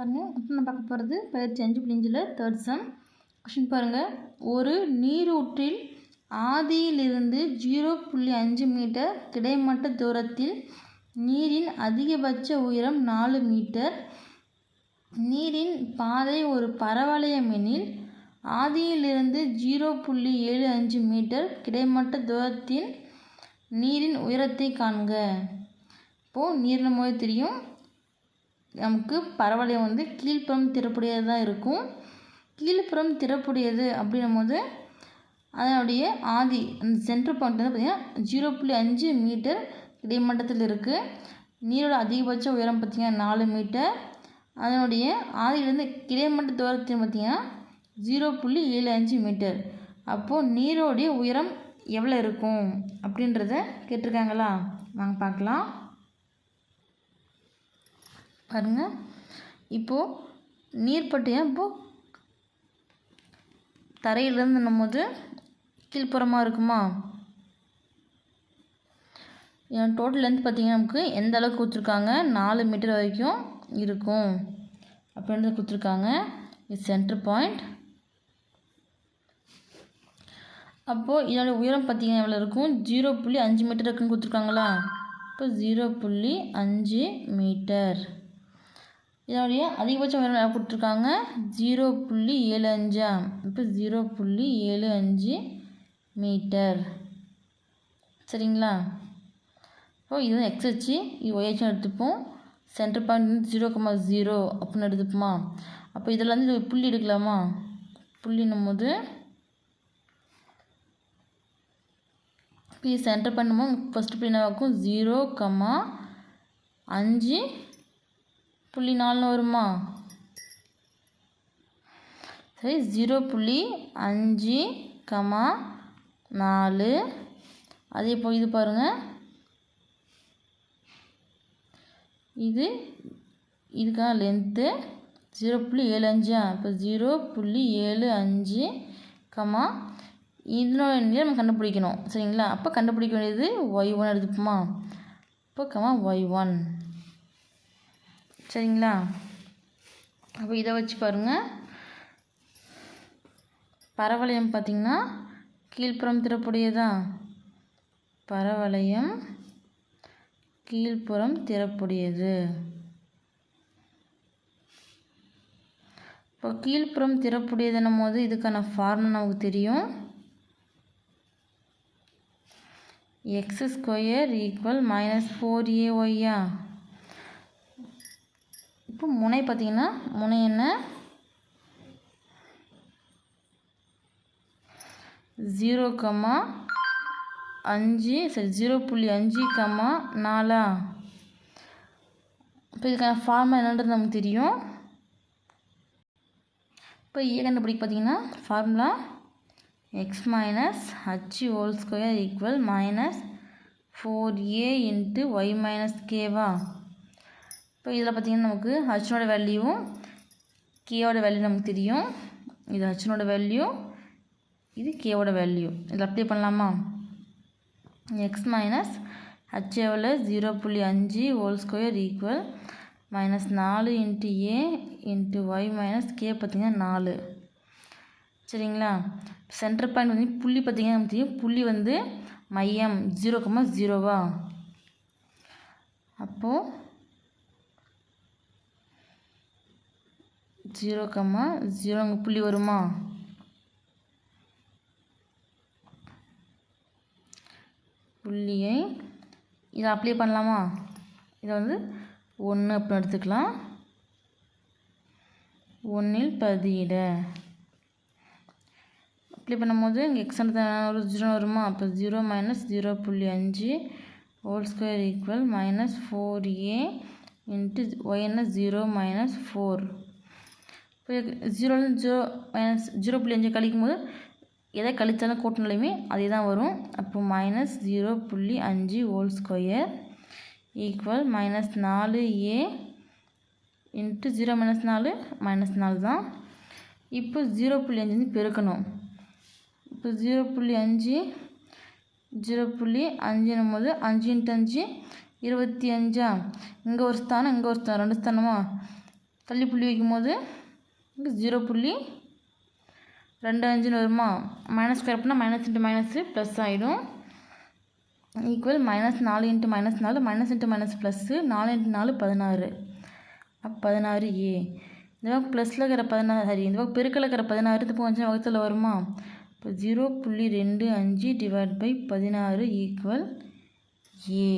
பாருங்கள் இப்போ நம்ம பார்க்க போகிறது பயிற்சி அஞ்சு புள்ளி தேர்ட் சம் கொஷின் பாருங்கள் ஒரு நீரூற்றில் ஆதியிலிருந்து ஜீரோ புள்ளி அஞ்சு மீட்டர் கிடைமட்ட தூரத்தில் நீரின் அதிகபட்ச உயரம் நாலு மீட்டர் நீரின் பாதை ஒரு பரவளையம் எனில் ஆதியிலிருந்து ஜீரோ புள்ளி ஏழு அஞ்சு மீட்டர் கிடைமட்ட தூரத்தின் நீரின் உயரத்தை காண்க. இப்போது நீரின் போது தெரியும். நமக்கு பரவளையம் வந்து கீழ்ப்புறம் திறப்புடையதாக தான் இருக்கும். கீழ்ப்புறம் திறப்புடையது அப்படின்னும் போது அதனுடைய ஆதி அந்த சென்டர் பாயிண்ட் வந்து பார்த்திங்கன்னா ஜீரோ புள்ளி அஞ்சு மீட்டர் கிடைமட்டத்தில் இருக்குது நீரோட அதிகபட்ச உயரம் பார்த்திங்கன்னா நாலு மீட்டர் அதனுடைய ஆதியிலேருந்து கிடைமட்ட தூரத்தில் பார்த்திங்கன்னா ஜீரோ புள்ளி ஏழு அஞ்சு மீட்டர் அப்போது நீரோடைய உயரம் எவ்வளோ இருக்கும் அப்படின்றத கேட்டிருக்காங்களா? வாங்க பார்க்கலாம். பாருங்கள் இப்போது நீர்ப்பட்டியம் இப்போது தரையிலேருந்து நம்மது கீழ்ப்புறமாக இருக்குமா? என் டோட்டல் லென்த் பார்த்திங்கன்னா நமக்கு எந்த அளவுக்கு கொடுத்துருக்காங்க? நாலு மீட்டர் வரைக்கும் இருக்கும். அப்படின்றது கொடுத்துருக்காங்க? இது சென்டர் பாயிண்ட் அப்போது இதோட உயரம் பார்த்திங்கன்னா எவ்வளோ இருக்கும்? ஜீரோ புள்ளி அஞ்சு மீட்டர் இருக்குன்னு கொடுத்துருக்காங்களா? இப்போ ஜீரோ புள்ளி அஞ்சு மீட்டர் இதனுடைய அதிகபட்ச உயரம் என்ன கொடுத்துருக்காங்க ஜீரோ புள்ளி ஏழு அஞ்சா? இப்போ ஜீரோ புள்ளி ஏழு அஞ்சு மீட்டர். சரிங்களா? இப்போ இது வந்து எக்ஸ் அச்சு. இது ஒய் எடுத்துப்போம். சென்டர் பாயிண்ட் வந்து ஜீரோ கம்மா ஜீரோ அப்படின்னு எடுத்துப்போமா? அப்போ இதில் வந்து இது புள்ளி எடுக்கலாமா? புள்ளினும் போது இப்போ சென்டர் பண்ணும்போது ஃபஸ்ட்டு புள்ளி என்ன ஆகும்? ஜீரோ கம்மா அஞ்சு புள்ளி நாலுன்னு வருமா? சரி ஜீரோ புள்ளி அஞ்சு கமா நாலு. அதே போய் இது பாருங்கள் இது இதுக்கான லென்த்து ஜீரோ புள்ளி ஏழு அஞ்சா? இப்போ ஜீரோ புள்ளி ஏழு அஞ்சு கமா. இதனோட நீளம் நம்ம கண்டுபிடிக்கணும். சரிங்களா? அப்போ கண்டுபிடிக்க வேண்டியது ஒய் ஒன் எடுத்துப்போமா? இப்போ கமா ஒய் ஒன் சரிங்களா? அப்போ இதை வச்சு பாருங்கள் பரவளையம் பார்த்திங்கன்னா கீழ்ப்புறம் திறப்புடையதா? பரவளையம் கீழ்ப்புறம் திறப்புடையது. இப்போ கீழ்ப்புறம் திறப்புடையதுன்னும் போது இதுக்கான ஃபார்முலா நமக்கு தெரியும். X square equal minus four A ஒய்யா இப்போ முனை பார்த்திங்கன்னா முனை என்ன? ஜீரோ கம்மா அஞ்சு சரி ஜீரோ புள்ளி அஞ்சு கம்மா நாலா? இப்போ இதுக்கான ஃபார்முலா என்னன்றது நமக்கு தெரியும். இப்போ ஏ கண்டுபிடிக்க பார்த்தீங்கன்னா formula X minus H whole square equal minus four A into Y minus கேவா இப்போ இதில் பார்த்திங்கன்னா நமக்கு ஹச்னோட வேல்யூவும் கேவோட வேல்யூ நமக்கு தெரியும். இது ஹச்னோட வேல்யூ இது கேவோட வேல்யூ இதில் அப்ளை பண்ணலாமா? எக்ஸ் மைனஸ் ஹச் எவ்வளோ ஜீரோ புள்ளி அஞ்சு ஹோல் ஸ்கொயர் ஈக்குவல் மைனஸ் நாலு into A into Y minus K பார்த்திங்கன்னா நாலு. சரிங்களா? சென்டர் பாயிண்ட் வந்து புள்ளி பார்த்திங்கன்னா நமக்கு தெரியும். புள்ளி வந்து மையம் ஜீரோ கம்மா ஜீரோவா அப்போது ஜீரோ கம்மா ஜீரோ அங்கே புள்ளி வருமா? புள்ளியை இதை அப்ளை பண்ணலாமா? இதை வந்து ஒன்று அப்படின்னு எடுத்துக்கலாம். ஒன்றில் பதியிட. அப்ளை பண்ணும்போது இங்கே எக்ஸ் ஒரு ஜீரோ வருமா? அப்போ ஜீரோ மைனஸ் ஜீரோ புள்ளி அஞ்சு whole square equal minus four A into Y zero minus four ஜீரோலேருந்து ஜீரோ மைனஸ் ஜீரோ புள்ளி அஞ்சு கழிக்கும் போது எதை கழித்தாலும் கூட்டினாலுமே அதே தான் வரும். அப்போ மைனஸ் ஜீரோ புள்ளி அஞ்சு ஹோல் ஸ்கொயர் ஈக்குவல் மைனஸ் நாலு ஏ இன்ட்டு ஜீரோ மைனஸ் நாலு மைனஸ் நாலு தான். இப்போ ஜீரோ புள்ளி அஞ்சு வந்து பெருக்கணும். இப்போ ஜீரோ புள்ளி அஞ்சு ஜீரோ புள்ளி அஞ்சுன்னும் போது அஞ்சு இன்ட்டு அஞ்சு இருபத்தி அஞ்சா? இங்கே ஒரு ஸ்தானம் இங்கே ஒரு ஸ்தானம் ரெண்டு ஸ்தானமா? தள்ளி புள்ளி வைக்கும்போது போது ஜீரோ புள்ளி ரெண்டு அஞ்சுன்னு வருமா? மைனஸ் ஸ்கொயர் பண்ணால் மைனஸ் இன்ட்டு மைனஸு ப்ளஸ் ஆகிடும் ஈக்குவல் மைனஸ் நாலு இன்ட்டு மைனஸ் நாலு மைனஸ் இன்ட்டு மைனஸ் ப்ளஸ்ஸு நாலு இன்ட்டு நாலு பதினாறு. அப்போ பதினாறு ஏ இந்த பக்கம் ப்ளஸில் இருக்கிற பதினாறு சரி இந்த பக்கம் பெருக்கில் இருக்கிற பதினாறு இது கொஞ்சம் வகுத்தில் வருமா? இப்போ ஜீரோ புள்ளி ரெண்டு அஞ்சு டிவைட் பை பதினாறு ஈக்குவல் ஏ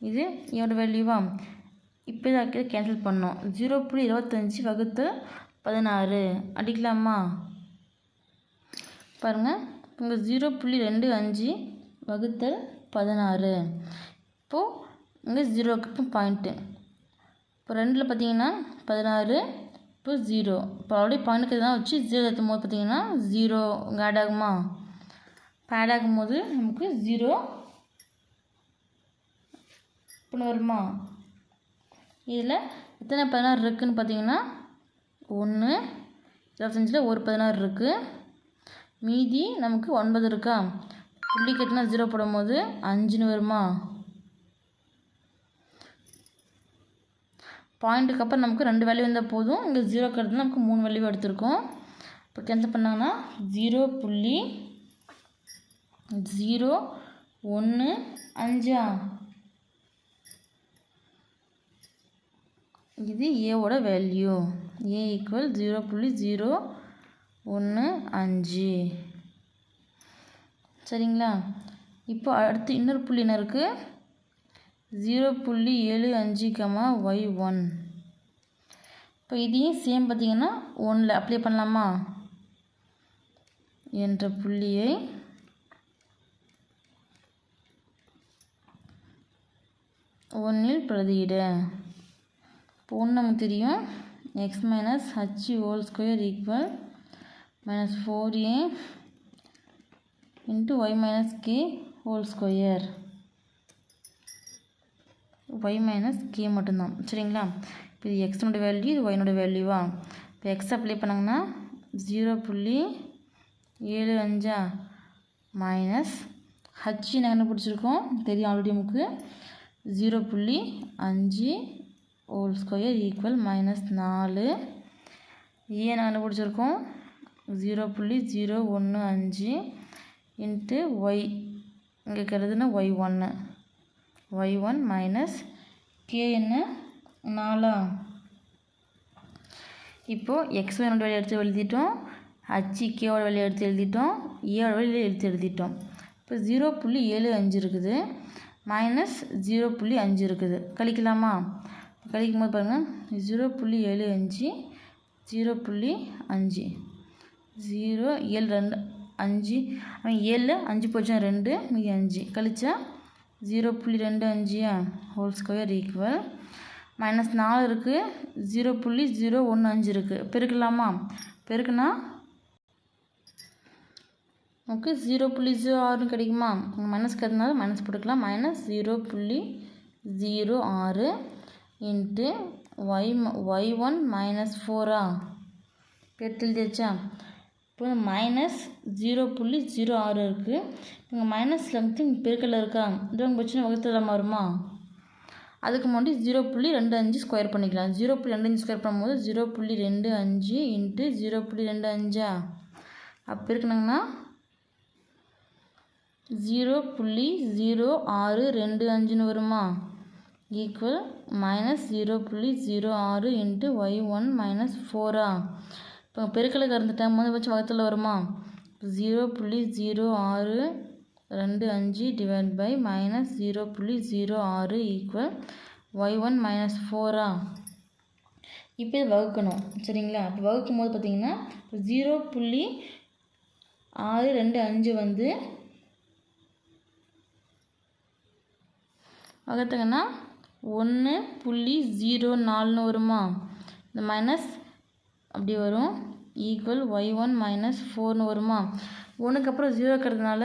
இது இதோட வேல்யூவா இப்போ இதை கேன்சல் பண்ணோம். ஜீரோ புள்ளி இருபத்தஞ்சி வகுத்து பதினாறு. அடிக்கலாமா? பாருங்கள் இங்கே ஜீரோ புள்ளி ரெண்டு அஞ்சு வகுத்தல் பதினாறு. இப்போது இங்கே ஜீரோக்கு பாயிண்ட்டு இப்போ ரெண்டில் பார்த்தீங்கன்னா பதினாறு இப்போ ஜீரோ இப்போ ஆல்ரெடி பாயிண்ட்டுக்கு தான் வச்சு ஜீரோ ஏற்றும் போது பார்த்தீங்கன்னா ஜீரோ இங்கே ஆட் ஆகுமா? இப்போ ஆட் ஆகும்போது நமக்கு ஜீரோ இப்போ வருமா? இதில் எத்தனை பதினாறு இருக்குதுன்னு பார்த்தீங்கன்னா ஒன்று இருபத்தஞ்சில் ஒரு பதினாறு இருக்குது மீதி நமக்கு ஒன்பது இருக்கா? புள்ளி கட்டினா ஜீரோ போடும்போது அஞ்சுன்னு வருமா? பாயிண்ட்டுக்கு அப்புறம் நமக்கு ரெண்டு வேல்யூ வந்தால் போதும். இங்கே ஜீரோ கட்டுறது நமக்கு மூணு வேல்யூ எடுத்திருக்கோம். இப்போ கேன்சல் பண்ணாங்கன்னா ஜீரோ புள்ளி ஜீரோ ஒன்று அஞ்சா? இது ஏவோட வேல்யூ ஏ ஈக்குவல் ஜீரோ புள்ளி ஜீரோ ஒன்று அஞ்சு. சரிங்களா? இப்போ அடுத்து இன்னொரு புள்ளி என்ன இருக்குது ஜீரோ புள்ளி ஏழு அஞ்சு கமா ஒய் ஒன் இப்போ இதையும் சேம் பார்த்தீங்கன்னா ஒன்றில் அப்ளை பண்ணலாமா? என்ற புள்ளியை ஒன்றில் பிரதியிட. போன் நமக்கு தெரியும். X minus H whole square equal minus four A into Y minus K whole square Y minus K மட்டும்தான். சரிங்களா? இப்போ இது எக்ஸனோட வேல்யூ இது ஒய்னோட வேல்யூவா இப்போ எக்ஸ் அப்ளை பண்ணாங்கன்னா ஜீரோ புள்ளி ஏழு அஞ்சா மைனஸ் ஹச் என்ன கண்டுபிடிச்சிருக்கோம்? தெரியும் ஆல்ரெடி நமக்கு. ஜீரோ புள்ளி அஞ்சு ஹோல் ஸ்கொயர் ஈக்குவல் மைனஸ் நாலு. E ஏ நான் கண்டுபிடிச்சிருக்கோம் ஜீரோ புள்ளி ஜீரோ ஒன்று அஞ்சு இன்ட்டு ஒய் இங்கே இருக்கிறதுனா ஒய் ஒன்று ஒய் ஒன் மைனஸ் கே என்ன? நாலா. இப்போது எக்ஸ் ஒனோட வெளியே எடுத்து எழுதிட்டோம். ஹச்சி கேவோட வெளியே எடுத்து எழுதிட்டோம். E ஏவோட வெளியே எடுத்து எழுதிட்டோம். இப்போ ஜீரோ புள்ளி ஏழு அஞ்சு இருக்குது. மைனஸ் ஜீரோ புள்ளி அஞ்சு இருக்குது. கழிக்கலாமா? கழிக்கும் போது பாருங்கள் ஜீரோ புள்ளி ஏழு அஞ்சு ஜீரோ புள்ளி அஞ்சு. ஜீரோ ஏழு ரெண்டு அஞ்சு. அவன் ஏழு அஞ்சு போச்சு ரெண்டு மீதி அஞ்சு. கழிச்சா ஜீரோ புள்ளி ரெண்டு அஞ்சு ஹோல் ஸ்கொயர் ஈக்குவல் மைனஸ் நாலு இருக்குது ஜீரோ புள்ளி ஜீரோ ஒன்று அஞ்சு இருக்குது பெருக்கலாமா? பெருக்குனா நமக்கு ஜீரோ புள்ளி ஜீரோ ஆறுன்னு கிடைக்குமா? மைனஸ் கருதுனால மைனஸ் போட்டுக்கலாம். மைனஸ் ஜீரோ புள்ளி ஜீரோ ஆறு. Into Y Y one minus ஃபோரா எடுத்து எழுதியாச்சா இப்போ மைனஸ் ஜீரோ புள்ளி ஜீரோ ஆறு இருக்குது இங்கே மைனஸில் வந்து இங்கே பெருக்கல் இருக்கா? இது பிரச்சனை வகுத்தில் மாறுமா அதுக்கு முன்னாடி ஜீரோ புள்ளி ரெண்டு அஞ்சு ஸ்கொயர் பண்ணிக்கலாம். ஜீரோ புள்ளி ரெண்டு அஞ்சு ஸ்கொயர் பண்ணும்போது ஜீரோ புள்ளி ரெண்டு அஞ்சு இன்ட்டு ஜீரோ புள்ளி ரெண்டு அஞ்சா? அப்போ இருக்கணுங்கன்னா ஜீரோ புள்ளி ஜீரோ ஆறு ரெண்டு அஞ்சுன்னு வருமா? ஈக்குவல் மைனஸ் ஜீரோ புள்ளி ஜீரோ ஆறு இன்ட்டு ஒய் ஒன் மைனஸ் ஃபோரா இப்போ பெருக்கலுக்கு இருந்த டைம் வந்து வச்சு வகத்தில் வருமா? ஜீரோ புள்ளி ஜீரோ ஆறு ரெண்டு அஞ்சு டிவைட் பை மைனஸ் ஜீரோ புள்ளி ஜீரோ ஆறு ஈக்குவல் ஒய் ஒன் மைனஸ் ஃபோரா இப்போ இது வகுக்கணும். சரிங்களா? இப்போ வகுக்கும் போது பார்த்தீங்கன்னா ஜீரோ புள்ளி ஆறு ரெண்டு அஞ்சு வந்து வகுத்துங்கன்னா ஒன்று புள்ளி ஜீரோ நாலுன்னு வருமா? இந்த மைனஸ் அப்படி வரும். ஈக்குவல் ஒய் ஒன் மைனஸ் ஃபோர்னு வருமா? ஒன்றுக்கு அப்புறம் ஜீரோ இருக்கிறதுனால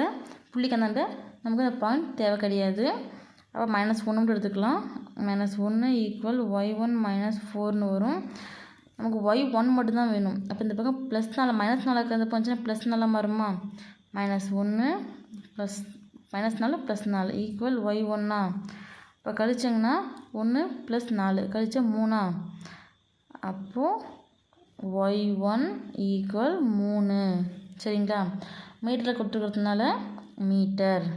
புள்ளிக்கு அந்தாண்ட நமக்கு அந்த பாயிண்ட் தேவை கிடையாது. அப்போ மைனஸ் ஒன்று எடுத்துக்கலாம். மைனஸ் ஒன்று ஈக்குவல் ஒய் ஒன் மைனஸ் ஃபோர்னு வரும். நமக்கு ஒய் ஒன் மட்டும்தான் வேணும். அப்போ இந்த பக்கம் ப்ளஸ் நாலு மைனஸ் நாலு இருக்கிறது போச்சுன்னா ப்ளஸ் நாலாக மாறுமா? மைனஸ் ஒன்று ப்ளஸ் மைனஸ் நாலு ப்ளஸ் நாலு ஈக்குவல் ஒய் ஒன்னா இப்போ கழிச்சிங்கன்னா ஒன்று ப்ளஸ் நாலு. கழிச்சா மூணா? அப்போது ஒய் ஒன் ஈக்குவல் மூணு. சரிங்களா? மீட்டரில் கொடுத்துருக்கிறதுனால மீட்டர்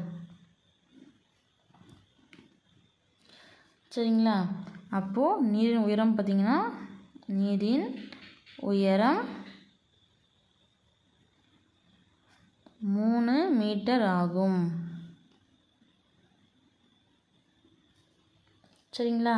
சரிங்களா? அப்போது நீரின் உயரம் பார்த்திங்கன்னா நீரின் உயரம் மூணு மீட்டர் ஆகும். சரிங்களா?